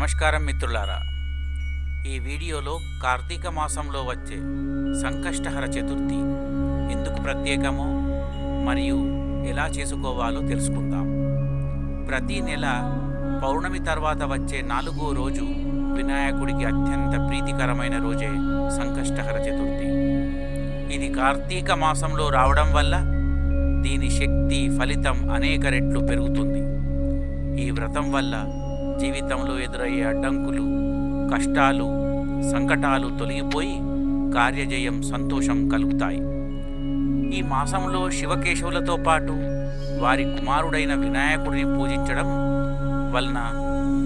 నమస్కారం మిత్రులారా. ఈ వీడియోలో కార్తీక మాసంలో వచ్చే సంకష్టహర చతుర్థి ఎందుకు ప్రత్యేకమో మరియు ఎలా చేసుకోవాలో తెలుసుకుందాం. ప్రతి నెల పౌర్ణమి తర్వాత వచ్చే నాలుగో రోజు వినాయకుడికి అత్యంత ప్రీతికరమైన రోజే సంకష్టహర చతుర్థి. ఇది కార్తీక మాసంలో రావడం వల్ల దీని శక్తి ఫలితం అనేక రెట్లు పెరుగుతుంది. ఈ వ్రతం వల్ల జీవితంలో ఎదురయ్యే అడ్డంకులు కష్టాలు సంకటాలు తొలగిపోయి కార్యజయం సంతోషం కలుగుతాయి. ఈ మాసంలో శివకేశవులతో పాటు వారి కుమారుడైన వినాయకుడిని పూజించడం వలన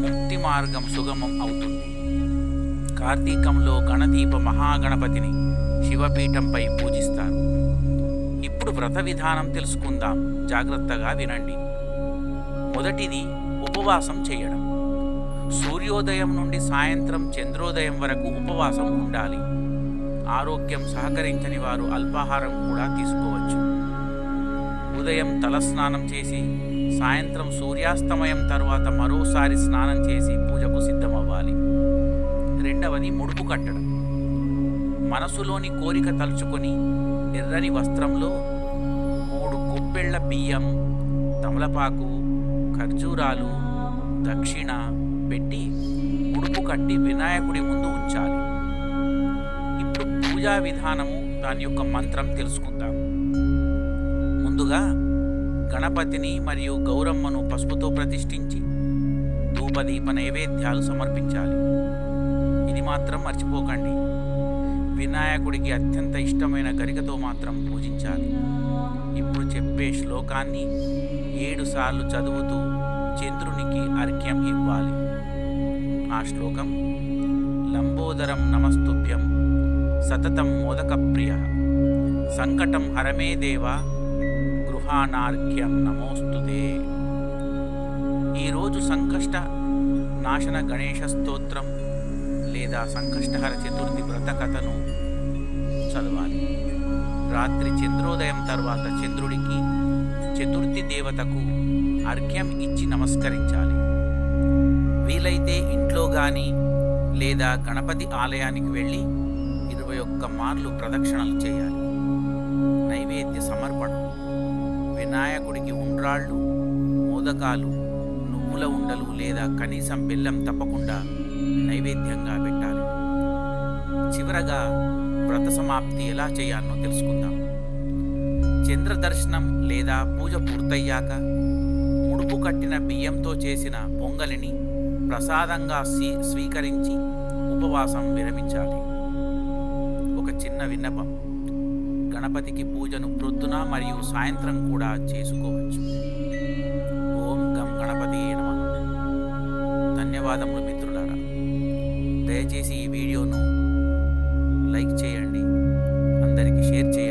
ముక్తి మార్గం సుగమం అవుతుంది. కార్తీకంలో గణదీప మహాగణపతిని శివపీఠంపై పూజిస్తారు. ఇప్పుడు వ్రత విధానం తెలుసుకుందాం. జాగ్రత్తగా వినండి. మొదటిది ఉపవాసం చేయడం. సూర్యోదయం నుండి సాయంత్రం చంద్రోదయం వరకు ఉపవాసం ఉండాలి. ఆరోగ్యం సహకరించని వారు అల్పాహారం కూడా తీసుకోవచ్చు. ఉదయం తలస్నానం చేసి సాయంత్రం సూర్యాస్తమయం తర్వాత మరోసారి స్నానం చేసి పూజకు సిద్ధమవ్వాలి. రెండవది ముడుపు కట్టడం. మనసులోని కోరిక తలుచుకొని ఎర్రని వస్త్రంలో మూడు కుప్పెళ్ళ బియ్యం తమలపాకు ఖర్జూరాలు దక్షిణ పెట్టి ఉడుపు కట్టి వినాయకుడి ముందు ఉంచాలి. ఇప్పుడు పూజా విధానము దాని యొక్క మంత్రం తెలుసుకుందాం. ముందుగా గణపతిని మరియు గౌరమ్మను పసుపుతో ప్రతిష్ఠించి ధూపదీప నైవేద్యాలు సమర్పించాలి. ఇది మాత్రం మర్చిపోకండి. వినాయకుడికి అత్యంత ఇష్టమైన గరికతో మాత్రం పూజించాలి. ఇప్పుడు చెప్పే శ్లోకాన్ని ఏడు సార్లు చదువుతూ చంద్రునికి అర్ఘ్యం ఇవ్వాలి. ఆ శ్లోకం. లంబోదరం నమస్తుభ్యం. సతతం మోదకప్రియ. సంకటం హరమే దేవ. గృహానార్ఘ్యం నమోస్తుదే ఈరోజు సంకష్ట నాశన గణేష స్తోత్రం లేదా సంకష్టహర చతుర్థి వ్రత కథను చదవాలి. రాత్రి చంద్రోదయం తర్వాత చంద్రుడికి చతుర్థి దేవతకు అర్ఘ్యం ఇచ్చి నమస్కరించాలి. వీలైతే ఇంట్లో కానీ లేదా గణపతి ఆలయానికి వెళ్ళి ఇరవై ఒక్క మార్లు ప్రదక్షిణలు చేయాలి. నైవేద్య సమర్పణ వినాయకుడికి ఉండ్రాళ్ళు మోదకాలు నువ్వుల ఉండలు లేదా కనీసం బెల్లం తప్పకుండా నైవేద్యంగా పెట్టాలి. చివరగా వ్రత సమాప్తి ఎలా చేయాలో తెలుసుకుందాం. చంద్ర దర్శనం లేదా పూజ పూర్తయ్యాక ముడుపు కట్టిన బియ్యంతో చేసిన పొంగలిని ప్రసాదంగా స్వీకరించి ఉపవాసం విరమించాలి. ఒక చిన్న విన్నపం. గణపతికి పూజను ప్రొద్దున మరియు సాయంత్రం కూడా చేసుకోవచ్చు. ఓం గం గణపతి నమ. ధన్యవాదములు మిత్రులారా. దయచేసి ఈ వీడియోను లైక్ చేయండి. అందరికీ షేర్ చేయండి.